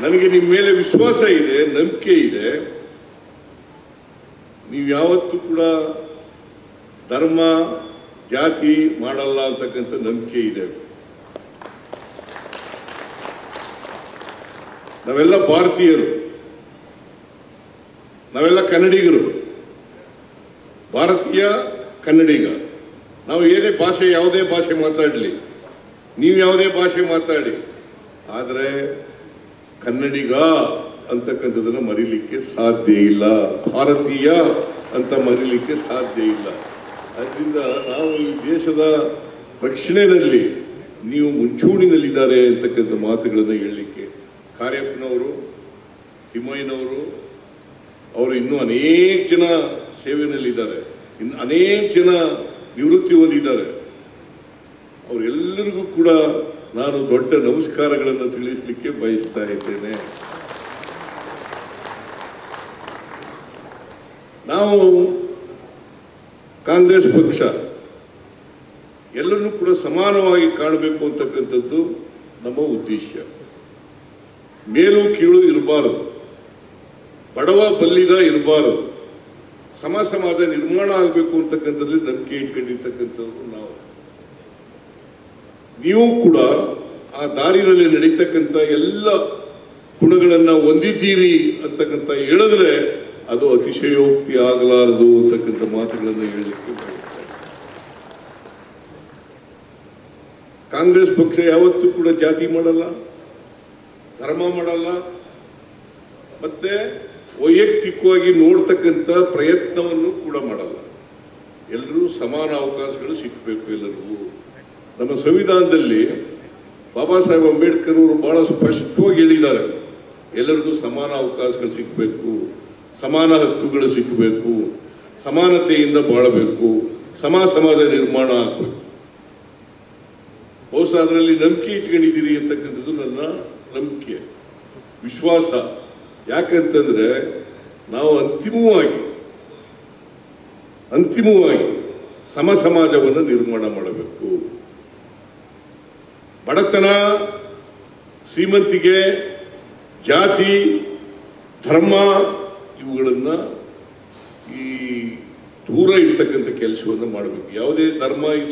ನನಗೆ ನಿಮ್ಮ ಮೇಲೆ ವಿಶ್ವಾಸ ಇದೆ, ನಂಬಿಕೆ ಇದೆ. ನೀವು ಯಾವತ್ತೂ ಕೂಡ ಧರ್ಮ, ಜಾತಿ ಮಾಡಲ್ಲ ಅಂತಕ್ಕಂಥ ನಂಬಿಕೆ ಇದೆ. ನಾವೆಲ್ಲ ಭಾರತೀಯರು. ನಾವೆಲ್ಲ ಕನ್ನಡಿಗರು. ಭಾರತೀಯ ಕನ್ನಡಿಗ. ನಾವು ಏನೇ ಭಾಷೆ, ಯಾವುದೇ ಭಾಷೆ ಮಾತಾಡಲಿ. ನೀವು ಯಾವುದೇ ಭಾಷೆ ಮಾತಾಡಿ. ಆದರೆ ಕನ್ನಡಿಗ ಅಂತಕ್ಕಂಥದ್ದನ್ನು ಮರಿಲಿಕ್ಕೆ ಸಾಧ್ಯ ಇಲ್ಲ. ಭಾರತೀಯ ಅಂತ ಮರಿಲಿಕ್ಕೆ ಸಾಧ್ಯ ಇಲ್ಲ. ಅದರಿಂದ ನಾವು ಈ ದೇಶದ ರಕ್ಷಣೆಯಲ್ಲಿ ನೀವು ಮುಂಚೂಣಿನಲ್ಲಿದ್ದಾರೆ ಅಂತಕ್ಕಂಥ ಮಾತುಗಳನ್ನು ಹೇಳಲಿಕ್ಕೆ ಕಾರ್ಯಪ್ಪನವರು, ತಿಮ್ಮಯ್ಯನವರು, ಅವರು ಇನ್ನೂ ಅನೇಕ ಜನ ಸೇವೆಯಲ್ಲಿದ್ದಾರೆ ಇನ್ನು ಅನೇಕ ಜನ ನಿವೃತ್ತಿ ಹೊಂದಿದ್ದಾರೆ. ಅವರೆಲ್ಲರಿಗೂ ಕೂಡ ನಾನು ದೊಡ್ಡ ನಮಸ್ಕಾರಗಳನ್ನು ತಿಳಿಸಲಿಕ್ಕೆ ಬಯಸ್ತಾ ಇದ್ದೇನೆ. ನಾವು ಕಾಂಗ್ರೆಸ್ ಪಕ್ಷ ಎಲ್ಲರನ್ನೂ ಕೂಡ ಸಮಾನವಾಗಿ ಕಾಣಬೇಕು ಅಂತಕ್ಕಂಥದ್ದು ನಮ್ಮ ಉದ್ದೇಶ. ಮೇಲು ಕೀಳು ಇರಬಾರದು. ಬಡವ ಬಲ್ಲಿದ ಇರಬಾರದು. ಸಮ ಸಮಾಜ ನಿರ್ಮಾಣ ಆಗಬೇಕು ಅಂತಕ್ಕಂಥದ್ದು ನಂಬಿಕೆ ಇಟ್ಕೊಂಡಿರ್ತಕ್ಕಂಥದ್ದು ನಾವು. ನೀವು ಕೂಡ ಆ ದಾರಿನಲ್ಲಿ ನಡೀತಕ್ಕಂಥ ಎಲ್ಲ ಗುಣಗಳನ್ನು ಹೊಂದಿದ್ದೀರಿ ಅಂತಕ್ಕಂಥ ಹೇಳಿದ್ರೆ ಅದು ಅತಿಶಯೋಕ್ತಿ ಆಗಲಾರದು ಅಂತಕ್ಕಂಥ ಮಾತುಗಳನ್ನು ಹೇಳಲಿಕ್ಕೆ ಕಾಂಗ್ರೆಸ್ ಪಕ್ಷ ಯಾವತ್ತೂ ಕೂಡ ಜಾತಿ ಮಾಡಲ್ಲ, ಧರ್ಮ ಮಾಡಲ್ಲ, ಮತ್ತೆ ವೈಯಕ್ತಿಕವಾಗಿ ನೋಡ್ತಕ್ಕಂಥ ಪ್ರಯತ್ನವನ್ನು ಕೂಡ ಮಾಡಲ್ಲ. ಎಲ್ಲರೂ ಸಮಾನ ಅವಕಾಶಗಳು ಸಿಕ್ಕಬೇಕು ಎಲ್ಲರಿಗೂ. ನಮ್ಮ ಸಂವಿಧಾನದಲ್ಲಿ ಬಾಬಾ ಸಾಹೇಬ್ ಅಂಬೇಡ್ಕರ್ ಅವರು ಬಹಳ ಸ್ಪಷ್ಟವಾಗಿ ಹೇಳಿದ್ದಾರೆ. ಎಲ್ಲರಿಗೂ ಸಮಾನ ಅವಕಾಶಗಳು ಸಿಕ್ಕಬೇಕು ಸಮಾನ ಹಕ್ಕುಗಳು ಸಿಕ್ಕಬೇಕು ಸಮಾನತೆಯಿಂದ ಬಾಳಬೇಕು, ಸಮ ಸಮಾಜ ನಿರ್ಮಾಣ ಆಗಬೇಕು. ಬಹುಶಃ ಅದರಲ್ಲಿ ನಂಬಿಕೆ ಇಟ್ಕೊಂಡಿದ್ದೀರಿ ಅಂತಕ್ಕಂಥದ್ದು ನನ್ನ ನಂಬಿಕೆ. ವಿಶ್ವಾಸ. ಯಾಕಂತಂದ್ರೆ ನಾವು ಅಂತಿಮವಾಗಿ ಅಂತಿಮವಾಗಿ ಸಮ ಸಮಾಜವನ್ನು ನಿರ್ಮಾಣ ಮಾಡಬೇಕು. ಬಡತನ ಶ್ರೀಮಂತಿಗೆ ಜಾತಿ ಧರ್ಮ ಇವುಗಳನ್ನು ಈ ದೂರ ಇರ್ತಕ್ಕಂಥ ಕೆಲಸವನ್ನು ಮಾಡಬೇಕು. ಯಾವುದೇ ಧರ್ಮ ಇಲ್ಲ.